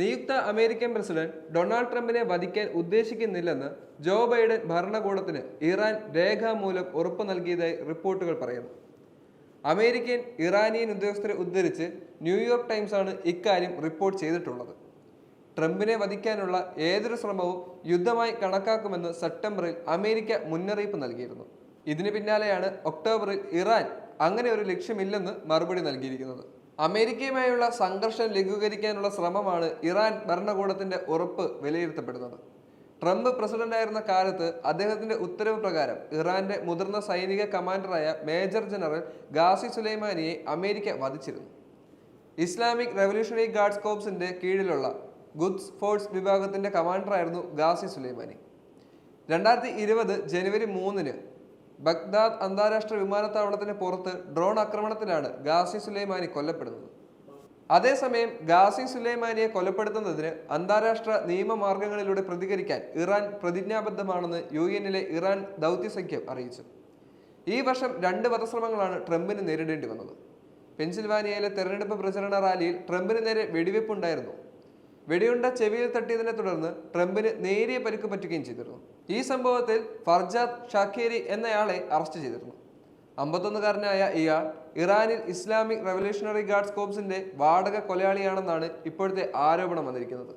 നിയുക്ത American president Donald ട്രംപിനെ വധിക്കാൻ ഉദ്ദേശിക്കുന്നില്ലെന്ന് ജോ ബൈഡൻ ഭരണകൂടത്തിന് ഇറാൻ രേഖാമൂലം ഉറപ്പ് നൽകിയതായി റിപ്പോർട്ടുകൾ പറയുന്നു. അമേരിക്കൻ ഇറാനിയൻ ഉദ്യോഗസ്ഥരെ ഉദ്ധരിച്ച് ന്യൂയോർക്ക് ടൈംസാണ് ഇക്കാര്യം റിപ്പോർട്ട് ചെയ്തിട്ടുള്ളത്. ട്രംപിനെ വധിക്കാനുള്ള ഏതൊരു ശ്രമവും യുദ്ധമായി കണക്കാക്കുമെന്ന് സെപ്റ്റംബറിൽ അമേരിക്ക മുന്നറിയിപ്പ് നൽകിയിരുന്നു. ഇതിന് പിന്നാലെയാണ് ഒക്ടോബറിൽ ഇറാൻ അങ്ങനെ ഒരു ലക്ഷ്യമില്ലെന്ന് മറുപടി നൽകിയിരിക്കുന്നത്. അമേരിക്കയുമായുള്ള സംഘർഷം ലഘൂകരിക്കാനുള്ള ശ്രമമാണ് ഇറാൻ ഭരണകൂടത്തിന്റെ ഉറപ്പ് വിലയിരുത്തപ്പെടുന്നത്. ട്രംപ് പ്രസിഡന്റ് പ്രസിഡന്റായിരുന്ന കാലത്ത് അദ്ദേഹത്തിന്റെ ഉത്തരവ് പ്രകാരം ഇറാന്റെ മുതിർന്ന സൈനിക കമാൻഡറായ മേജർ ജനറൽ ഗാസി സുലൈമാനിയെ അമേരിക്ക വധിച്ചിരുന്നു. ഇസ്ലാമിക് റവല്യൂഷണറി ഗാർഡ്സ് കോപ്സിന്റെ കീഴിലുള്ള ഗുഡ്സ് ഫോഴ്സ് വിഭാഗത്തിന്റെ കമാൻഡറായിരുന്നു ഗാസി സുലൈമാനി. രണ്ടായിരത്തി ഇരുപത് ജനുവരി മൂന്നിന് ബഗ്ദാദ് അന്താരാഷ്ട്ര വിമാനത്താവളത്തിന് പുറത്ത് ഡ്രോൺ ആക്രമണത്തിലാണ് ഗാസി സുലൈമാനി കൊല്ലപ്പെടുന്നത്. അതേസമയം ഗാസി സുലൈമാനിയെ കൊലപ്പെടുത്തുന്നതിന് അന്താരാഷ്ട്ര നിയമമാർഗങ്ങളിലൂടെ പ്രതികരിക്കാൻ ഇറാൻ പ്രതിജ്ഞാബദ്ധമാണെന്ന് യു എന്നിലെ ഇറാൻ ദൗത്യസഖ്യം അറിയിച്ചു. ഈ വർഷം രണ്ട് വധശ്രമങ്ങളാണ് ട്രംപിന് നേരിടേണ്ടി വന്നത്. പെൻസിൽവാനിയയിലെ തെരഞ്ഞെടുപ്പ് പ്രചരണ റാലിയിൽ ട്രംപിന് നേരെ വെടിവെപ്പുണ്ടായിരുന്നു. വെടിയുണ്ട ചെവിയിൽ തട്ടിയതിനെ തുടർന്ന് ട്രംപിന് നേരിയ പരിക്ക് പറ്റുകയും ചെയ്തിരുന്നു. ഈ സംഭവത്തിൽ ഫർജാദ് ഷാഖേരി എന്നയാളെ അറസ്റ്റ് ചെയ്തിരുന്നു. അമ്പത്തൊന്നുകാരനായ ഇയാൾ ഇറാനിൽ ഇസ്ലാമിക് റവല്യൂഷണറി ഗാർഡ്സ് കോപ്സിന്റെ വാടക കൊലയാളിയാണെന്നാണ് ഇപ്പോഴത്തെ ആരോപണം വന്നിരിക്കുന്നത്.